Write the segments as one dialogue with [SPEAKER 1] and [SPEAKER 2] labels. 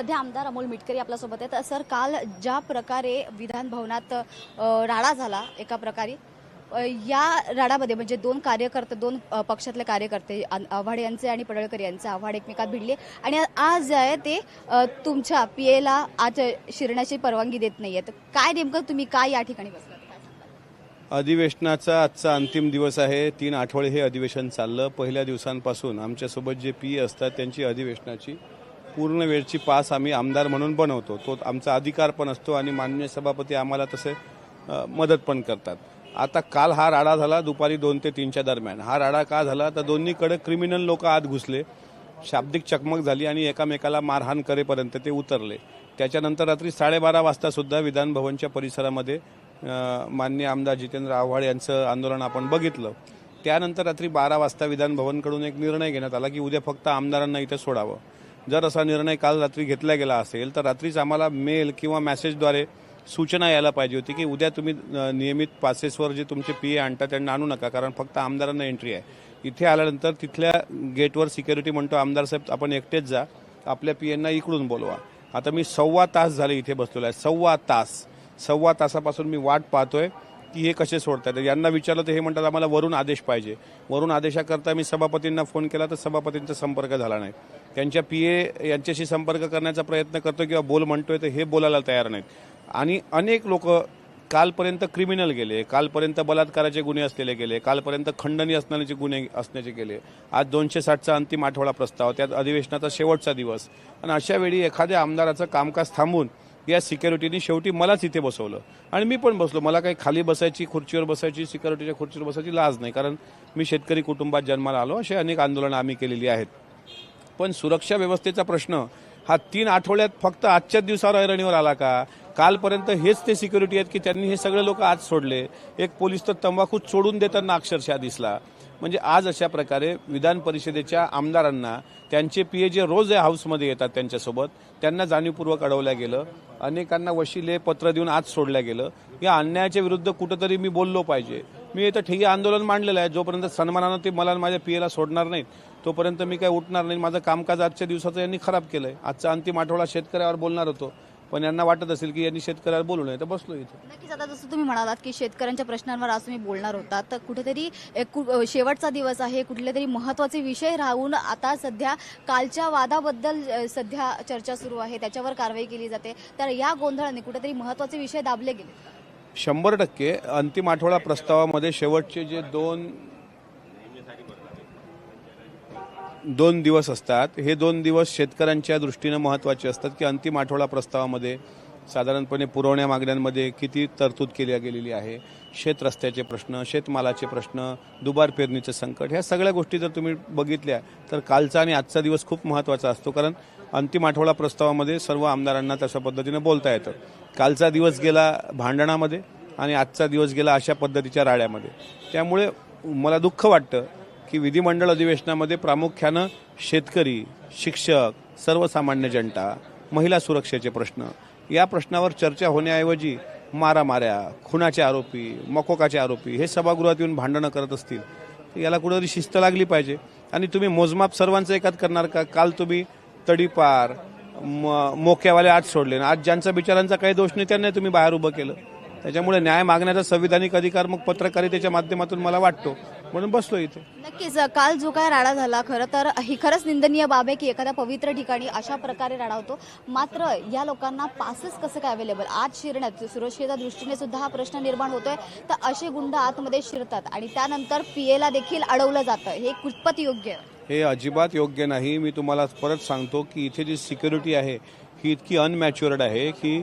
[SPEAKER 1] सध्या आमदार अमोल मिटकरी आपल्यासोबत आहेत. सर काल ज्या प्रकारे विधान भवनात राडा झाला एका प्रकारे या राडामध्ये म्हणजे दोन कार्यकर्ते दोन पक्षातले कार्यकर्ते आव्हाड यांचे आणि पडळकर यांचे आव्हाड एकमेकात भिडले. आणि आज जे आहे ते तुमच्या पी एला आज शिरण्याची परवानगी देत नाही तर काय नेमकं तुम्ही काय या ठिकाणी बसलात?
[SPEAKER 2] अधिवेशनाचा आजचा अंतिम दिवस आहे. तीन आठवडे हे अधिवेशन चाललं. पहिल्या दिवसांपासून आमच्यासोबत जे पी असतात त्यांची अधिवेशनाची पूर्ण वेळची पास आम्ही आमदार म्हणून बनवतो. तो आमचा अधिकार पण असतो आणि माननीय सभापती आम्हाला तसे मदत पण करतात. आता काल हा राडा झाला दुपारी दोन ते तीनच्या दरम्यान. हा राडा का झाला? तर दोन्हीकडे क्रिमिनल लोक आत घुसले. शाब्दिक चकमक झाली आणि एकामेकाला मारहाण करेपर्यंत ते उतरले. त्याच्यानंतर रात्री साडेबारा वाजतासुद्धा विधानभवनच्या परिसरामध्ये मान्य आमदार जितेंद्र आव्हाड यांचं आंदोलन आपण बघितलं. त्यानंतर रात्री बारा वाजता विधानभवनकडून एक निर्णय घेण्यात आला की उद्या फक्त आमदारांना इथं सोडावं. जर असा निर्णय काल रात्री घेतला गेला असेल तर रात्रीच आम्हाला मेल किंवा मेसेजद्वारे सूचना यायला पाहिजे होती की उद्या तुम्ही नियमित पासेसवर जे तुमचे पी ए आणता त्यांना आणू नका कारण फक्त आमदारांना एंट्री आहे. इथे आल्यानंतर तिथल्या गेटवर सिक्युरिटी म्हणतो आमदार साहेब आपण एकटेच जा आपल्या पी एंना इकडून बोलवा. आता मी सव्वा तास झाले इथे बसलेलो आहे सव्वा तास. सव्वा तासापासून मी वाट पाहतोय की हे कसे सोडतात यांना विचारलं तर हे म्हणतात आम्हाला वरून आदेश पाहिजे. वरून आदेशाकरता मी सभापतींना फोन केला तर सभापतींचा संपर्क झाला नाही. त्यांच्या पी ए यांच्याशी संपर्क करण्याचा प्रयत्न करतो किंवा बोल म्हणतोय तर हे बोलायला तयार नाहीत. आणि अनेक लोक कालपर्यंत क्रिमिनल गेले कालपर्यंत बलात्काराचे गुन्हे असलेले गेले कालपर्यंत खंडणी असणाऱ्याचे गुन्हे असण्याचे गेले. आज दोनशे साठचा अंतिम आठवडा प्रस्ताव त्यात अधिवेशनाचा शेवटचा दिवस. आणि अशा वेळी एखाद्या आमदाराचं कामकाज थांबून या सिक्युरिटीने शेवटी मलाच इथे बसवलं. आणि मी पण बसलो. मला काही खाली बसायची खुर्चीवर बसायची सिक्युरिटीच्या खुर्चीवर बसायची लाज नाही. कारण मी शेतकरी कुटुंबात जन्माला आलो. असे अनेक आंदोलनं आम्ही केलेली आहेत. पण सुरक्षा व्यवस्थेचा प्रश्न हा तीन आठवड्यात फक्त आजच्याच दिवसावर ऐरणीवर आला का? कालपर्यंत हेच ते सिक्युरिटी आहेत की त्यांनी हे सगळे लोक आज सोडले. एक पोलीस तर तंबाखू सोडून देताना अक्षरशः दिसला. म्हणजे आज अशा प्रकारे विधान परिषदेच्या आमदारांना त्यांचे पी ए जे रोज या हाऊसमध्ये येतात त्यांच्यासोबत. त्यांना जाणीवपूर्वक अडवलं गेलं. अनेकांना वशिले पत्र देऊन आज सोडलं गेलं. या अन्यायाच्या विरुद्ध कुठंतरी मी बोललो पाहिजे. मी इथं ठिय्या आंदोलन मांडलेलं आहे. जोपर्यंत सन्मानानं ते मला माझ्या पीएला सोडणार नाहीत तोपर्यंत मी काय उठणार नाही. माझं कामकाज आजच्या दिवसाचं यांनी खराब केलंय. आजचा अंतिम आठवडा शेतकऱ्यावर बोलणार होतो. पण यांना वाटत असेल की यांनी शेतकऱ्यावर बोलू नये. तर बसलो इथं.
[SPEAKER 1] नक्कीच आता जसं तुम्ही म्हणालात की शेतकऱ्यांच्या प्रश्नांवर आज तुम्ही बोलणार होता तर कुठेतरी शेवटचा दिवस आहे. कुठले तरी महत्त्वाचे विषय राहून आता सध्या कालच्या वादाबद्दल सध्या चर्चा सुरू आहे. त्याच्यावर कारवाई केली जाते. तर या गोंधळाने कुठेतरी महत्त्वाचे विषय दाबले गेले.
[SPEAKER 2] शंभर टक्के अंतिम आठवडा प्रस्तावामध्ये शेवटचे जे दोन दोन दिवस असतात. हे दोन दिवस शेतकऱ्यांच्या दृष्टीनं महत्त्वाचे असतात की अंतिम आठवडा प्रस्तावामध्ये साधारणपणे पुरवण्या मागण्यांमध्ये किती तरतूद केली गेलेली आहे शेत रस्त्याचे प्रश्न शेतमालाचे प्रश्न दुबार पेरणीचं संकट ह्या सगळ्या गोष्टी जर तुम्ही बघितल्या तर कालचा आणि आजचा दिवस खूप महत्त्वाचा असतो. कारण अंतिम आठवडा प्रस्तावामध्ये सर्व आमदारांना तशा पद्धतीनं बोलता येतं. कालचा दिवस गेला भांडणामध्ये आणि आजचा दिवस गेला अशा पद्धतीच्या राड्यामध्ये त्यामुळे मला दुःख वाटतं की विधिमंडळ अधिवेशनामध्ये प्रामुख्यानं शेतकरी शिक्षक सर्वसामान्य जनता महिला सुरक्षेचे प्रश्न. या प्रश्नावर चर्चा होण्याऐवजी मारामाऱ्या खुनाचे आरोपी मकोकाचे आरोपी हे सभागृहात येऊन भांडणं करत असतील. तर याला कुठेतरी शिस्त लागली पाहिजे. आणि तुम्ही मोजमाप सर्वांचं एकात करणार का? काल तुम्ही तडीपार म- मोक्यावाले आज सोडले. ना आज ज्यांचा बिचारांचा काही दोष नाही त्यांना तुम्ही बाहेर उभं केलं. त्याच्यामुळे न्याय मागण्याचा संविधानिक अधिकार मग पत्रकारितेच्या माध्यमातून मला वाटतो. म्हणून बसलो इथे.
[SPEAKER 1] नक्कीच काल जो काय राडा झाला खरं तर ही खरंच निंदनीय बाब आहे की एखाद्या पवित्र ठिकाणी अशा प्रकारे राडा होतो. मात्र या लोकांना पासेस कसं काय अवेलेबल आज शिरण्यात सुरक्षेच्या दृष्टीने सुद्धा हा प्रश्न निर्माण होतोय. तर असे गुंड आतमध्ये शिरतात आणि त्यानंतर पीएला देखील अडवलं जातं. हे कुठपत योग्य आहे.
[SPEAKER 2] हे अजिबात योग्य नाही. मी तुम्हाला परत सांगतो की इथे जी सिक्युरिटी आहे ही इतकी अनमॅच्युअर्ड आहे की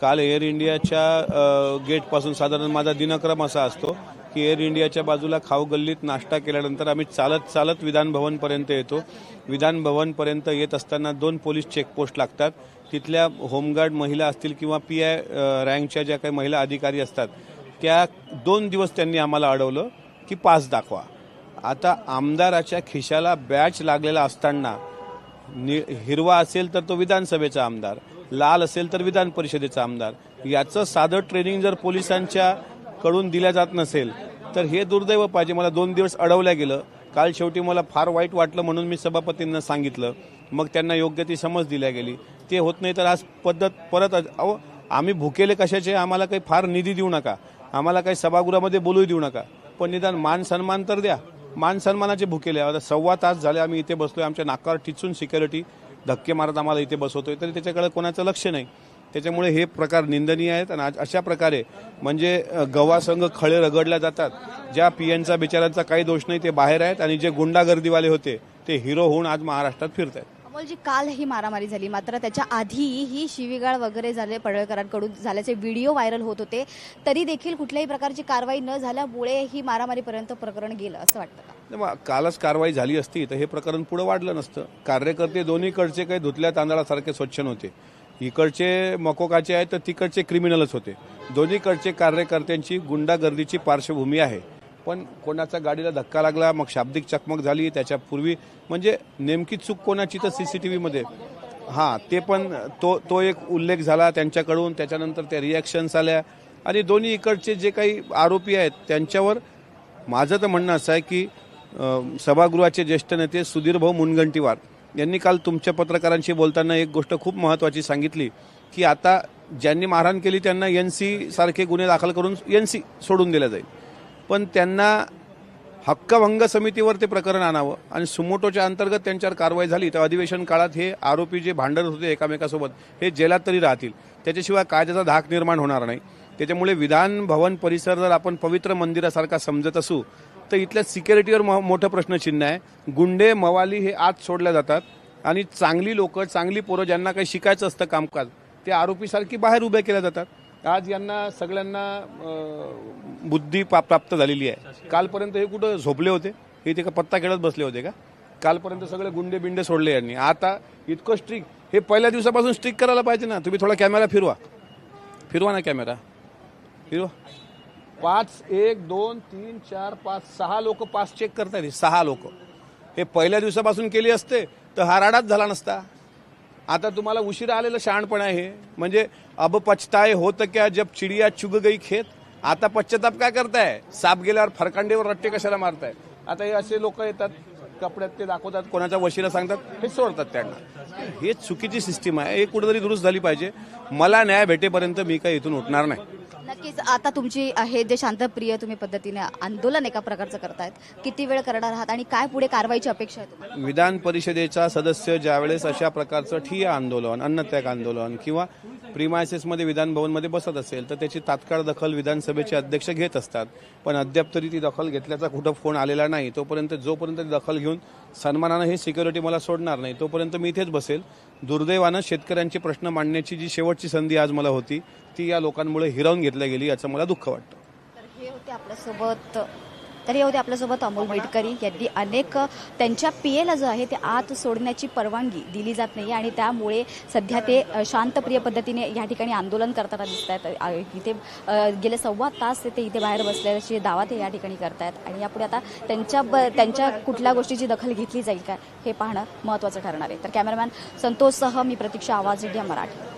[SPEAKER 2] काल एअर इंडियाच्या गेटपासून साधारण माझा दिनक्रम असा असतो की एअर इंडियाच्या बाजूला खाऊ गल्लीत नाश्ता केल्यानंतर आम्ही चालत चालत विधान भवनपर्यंत येतो. विधान भवनपर्यंत येत असताना दोन पोलीस चेकपोस्ट लागतात. तिथल्या होमगार्ड महिला असतील किंवा पी आय रँकच्या ज्या काही महिला अधिकारी असतात त्या दोन दिवस त्यांनी आम्हाला अडवलं की पास दाखवा. आता आमदाराच्या खिशाला बॅच लागलेला असताना नि हिरवा असेल तर तो विधानसभेचा आमदार लाल असेल तर विधान परिषदेचा आमदार. याचं साधं ट्रेनिंग जर पोलिसांच्या कडून दिल्या जात नसेल तर हे दुर्दैव पाहिजे. मला दोन दिवस अडवल्या गेलं. काल शेवटी मला फार वाईट वाटलं म्हणून मी सभापतींना सांगितलं. मग त्यांना योग्य ती समज दिल्या गेली. ते होत नाही तर आज पद्धत परत अहो आम्ही भुकेले कशाचे? आम्हाला काही फार निधी देऊ नका. आम्हाला काही सभागृहामध्ये बोलू देऊ नका. पण निदान मान सन्मान तर द्या. मान सन्मानाचे भुकेले. आता सव्वा तास झाले आम्ही इथे बसलोय. आमच्या नाकावर टिचून सिक्युरिटी धक्के मारत आम्हाला इथे बसवतोय. तरी त्याच्याकडे कोणाचं लक्ष नाही. त्याच्यामुळे हे प्रकार निंदनीय आहेत आणि आज अशा प्रकारे म्हणजे अ, गव्हासंघ खळे रगडल्या जातात. ज्या पीएनचा बिचारांचा काही दोष नाही ते बाहेर आहेत आणि जे गुंडागर्दीवाले होते ते हिरो होऊन आज महाराष्ट्रात फिरत आहेत.
[SPEAKER 1] अमोलजी काल ही मारामारी झाली. मात्र त्याच्या आधी ही शिवीगाळ वगैरे झाले पडळकरांकडून झाल्याचे व्हिडिओ व्हायरल होत होते. तरी देखील कुठल्याही प्रकारची कारवाई न झाल्यामुळे ही मारामारीपर्यंत प्रकरण गेलं असं वाटतं
[SPEAKER 2] कालच कारवाई झाली असती तर हे प्रकरण पुढे वाढलं नसतं. कार्यकर्ते दोन्हीकडचे काही धुतल्या तांदळासारखे स्वच्छ नव्हते. इकडचे मकोकाचे आहेत तर तिकडचे क्रिमिनलच होते. दोन्हीकडचे कार्यकर्त्यांची गुंडागर्दीची पार्श्वभूमी आहे. पण कोणाचा गाडीला धक्का लागला मग शाब्दिक चकमक झाली त्याच्यापूर्वी म्हणजे नेमकी चूक कोणाची तर सी सी टी व्हीमध्ये हां ते पण तो तो एक उल्लेख झाला त्यांच्याकडून त्याच्यानंतर त्या रिॲक्शन्स आल्या. आणि दोन्ही इकडचे जे काही आरोपी आहेत त्यांच्यावर माझं तर म्हणणं असं आहे की सभागृहाचे ज्येष्ठ नेते सुधीरभाऊ मुनगंटीवार यांनी काल तुमच्या पत्रकारांशी बोलताना एक गोष्ट खूप महत्त्वाची सांगितली की आता ज्यांनी मारहाण केली त्यांना एन सी सारखे गुन्हे दाखल करून एन सी सोडून दिल्या जाईल. पण त्यांना हक्कभंग समितीवर ते प्रकरण आणावं आणि सुमोटोच्या अंतर्गत त्यांच्यावर कारवाई झाली तर अधिवेशन काळात हे आरोपी जे भांडत होते एकामेकासोबत हे जेलात तरी राहतील. त्याच्याशिवाय कायद्याचा धाक निर्माण होणार नाही. त्याच्यामुळे विधान भवन परिसर जर आपण पवित्र मंदिरासारखा समजत असू तर इथल्या सिक्युरिटीवर मोठं प्रश्नचिन्ह आहे. गुंडे मवाली हे आत सोडल्या जातात. आणि चांगली लोक चांगली पोरं ज्यांना काही शिकायचं असतं कामकाज ते आरोपीसारखी बाहेर उभे केल्या जातात. आज यांना सगळ्यांना बुद्धी पा- प्राप्त झालेली आहे. कालपर्यंत हे कुठं झोपले होते? हे ते का पत्ता खेळत बसले होते का? कालपर्यंत सगळे गुंडे बिंडे सोडले यांनी. आता इतकं स्ट्रिक हे पहिल्या दिवसापासून स्ट्रिक करायला पाहिजे ना. तुम्ही थोडा कॅमेरा फिरवा. फिरवा ना कॅमेरा फिरवा. पाच एक दोन तीन चार पाच सहा लोक पास चेक करतायत हे सहा लोक. हे पहिल्या दिवसापासून केली असते तर हा राडाच झाला नसता. आता तुम्हाला उशिरा आलेलं शहाणपण आहे. म्हणजे अब पचताय होत क्या जब चिडिया चुग गई खेत? आता पश्चाताप काय करताय? साप गेल्यावर फरकांडीवर रट्टे कशाला मारताय? आता हे असे लोक येतात कपड्यात ते दाखवतात कोणाच्या वशीला सांगतात हे सोडतात त्यांना. हे चुकीची सिस्टीम आहे. हे कुठेतरी दुरुस्त झाली पाहिजे. मला न्याय भेटेपर्यंत मी काही इथून उठणार नाही.
[SPEAKER 1] नक्कीच. आता तुमची आहे जे शांतप्रिय तुम्ही पद्धतीने आंदोलन एका प्रकारचं करतायत किती वेळ करणार आहात आणि काय पुढे कारवाईची अपेक्षा आहे तुम्हाला?
[SPEAKER 2] विधान परिषदेचा सदस्य ज्यावेळेस अशा प्रकारचं ठिय्या आंदोलन अन्नत्याग आंदोलन किंवा प्रिमायसेसमध्ये विधान भवनमध्ये बसत असेल तर त्याची तात्काळ दखल विधानसभेचे अध्यक्ष घेत असतात. पण अद्याप तरी ती दखल घेतल्याचा कुठं फोन आलेला नाही. तोपर्यंत जोपर्यंत ती दखल घेऊन सन्मानानं हे सिक्युरिटी मला सोडणार नाही तोपर्यंत मी इथेच बसेल. दुर्दैवानं शेतकऱ्यांचे प्रश्न मांडण्याची जी शेवटची संधी आज मला होती ती या लोकांमुळे हिरावून घेतल्या गेली याचं मला दुःख वाटतं.
[SPEAKER 1] तर हे होते आपल्यासोबत तर हे होते आपल्यासोबत अमोल मेटकरी यांनी अनेक त्यांच्या पीएला जो आहे ते आत सोडण्याची परवानगी दिली जात नाही आणि त्यामुळे सध्या ते शांतप्रिय पद्धतीने या ठिकाणी आंदोलन करताना दिसत आहेत इथे गेले सव्वा तास ते इथे बाहेर बसल्याचे दावा ते या ठिकाणी करतायत आणि यापुढे आता त्यांच्या ब त्यांच्या कुठल्या गोष्टीची दखल घेतली जाईल का हे पाहणं महत्त्वाचं ठरणार आहे. तर कॅमेरामॅन संतोषसह मी प्रतीक्षा आवाज इंडिया मराठी.